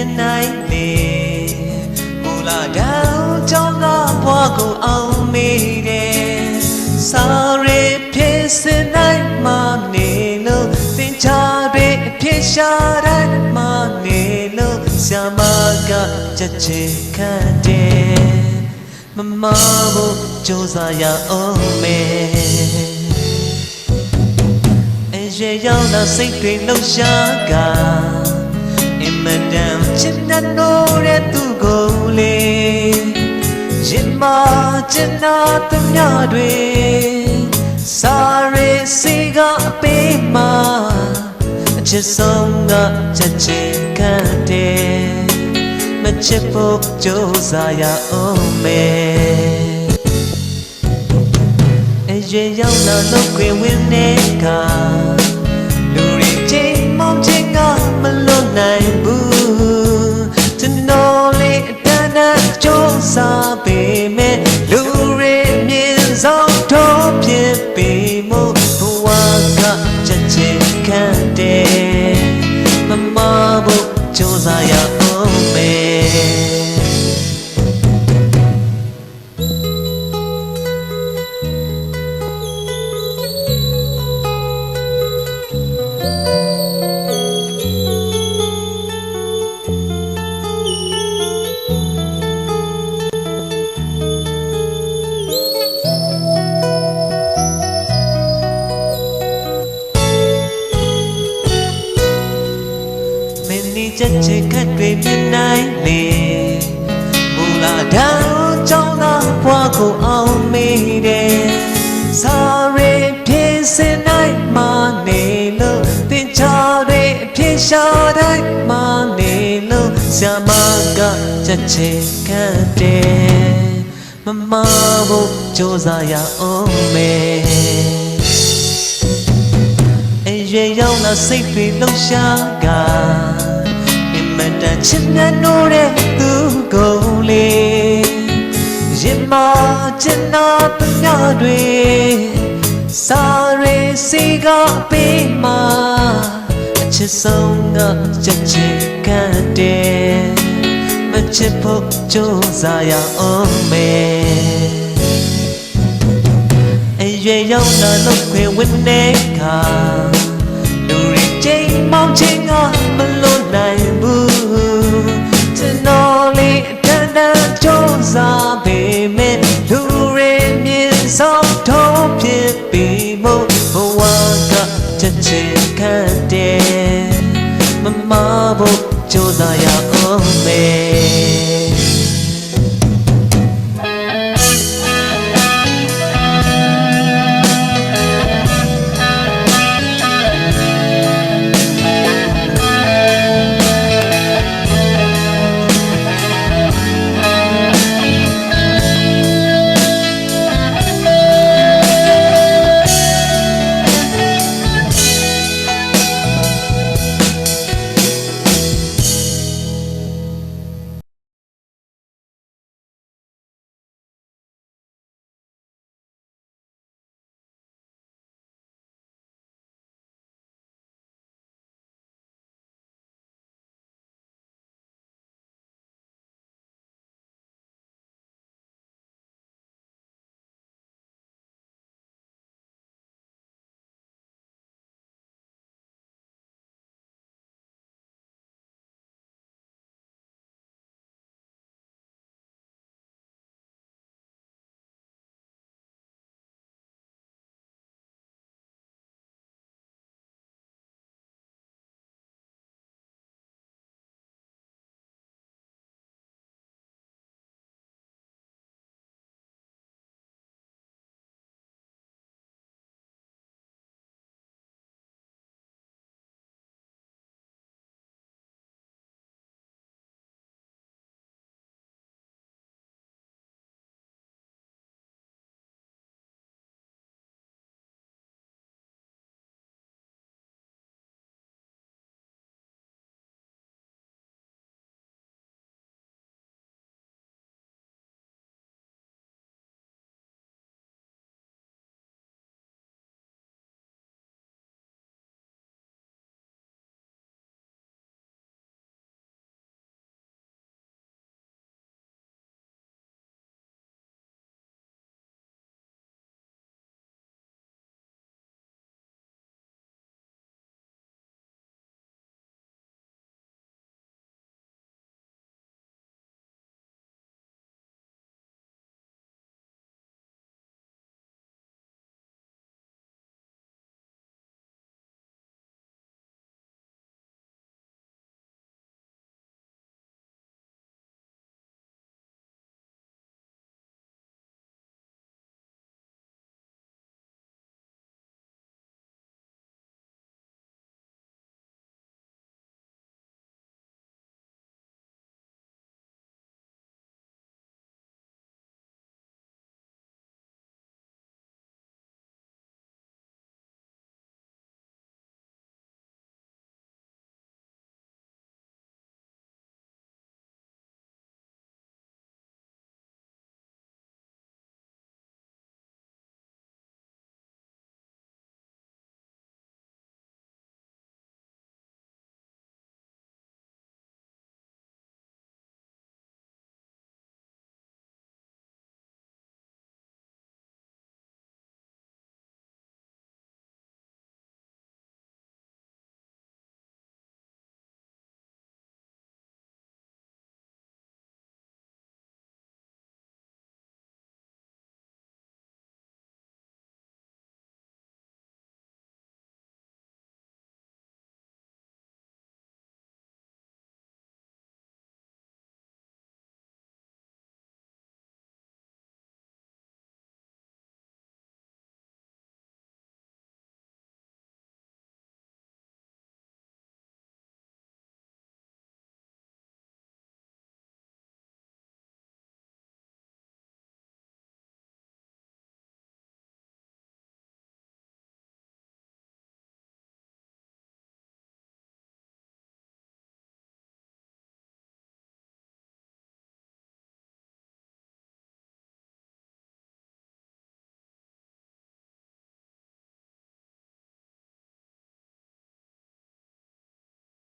င်နိုင်လေမူလာတောင်ကြောင်းကဘွားကိုအောင်မေးတယ်စာရဲဖြစ်စင်နိုင်မနေလို့သင်ချတွေအဖြစ်ရှာတိုင်းမနေလို့ဆရာမကချက်ချင်ခံတယ်မမဖို့ကြိုးစားရအောင်မေအရေရောက်လာစိတ်တွေလှုပ်ရှားကအင် မတန်ချစ်တဲ့နိုးတဲ့သူကိုလေရင်မချင်နာတမျှတွေစာရဲစီကအပေးမှာအချစ်ဆုံးကချက်ချင်ခံတယ်မချစ်ဖို့ကြိုးစားရအောင်မေအရင်ရောက်လာတော့ခွေဝင်နေက ချက်ချစ်ခတ်တွေမြင်နိုင်လေမူလာတောင်ကြောင်းသာဘွားကိုအောင်မေးတယ်စာရဲဖြစ်စင်နိုင်မနေလို့တင်ချတွေအဖြစ်ရှာတိုင်းမနေလို့ဆရာမကချက်ချစ်ခတ်တယ်မမဖို့ကြိုးစားရအောင်မေအရွယ်ရောက်လာစိတ်တွေလှုပ်ရှားကအင်မ တန်ချစ်တဲ့နိုးတဲ့သူကိုလေရင်မချင်နာပညာတွေစာရဲစီကပေးမှာအချစ်ဆုံးကချက်ချစ်ခံတယ်မချစ်ဖို့ကြိုးစားရအောင်မေအရွယ်ရောက်လာလို့ခွေဝင်နေခါလူတွေချိန်မောင်းချိန်ကမလွတ်နိုင်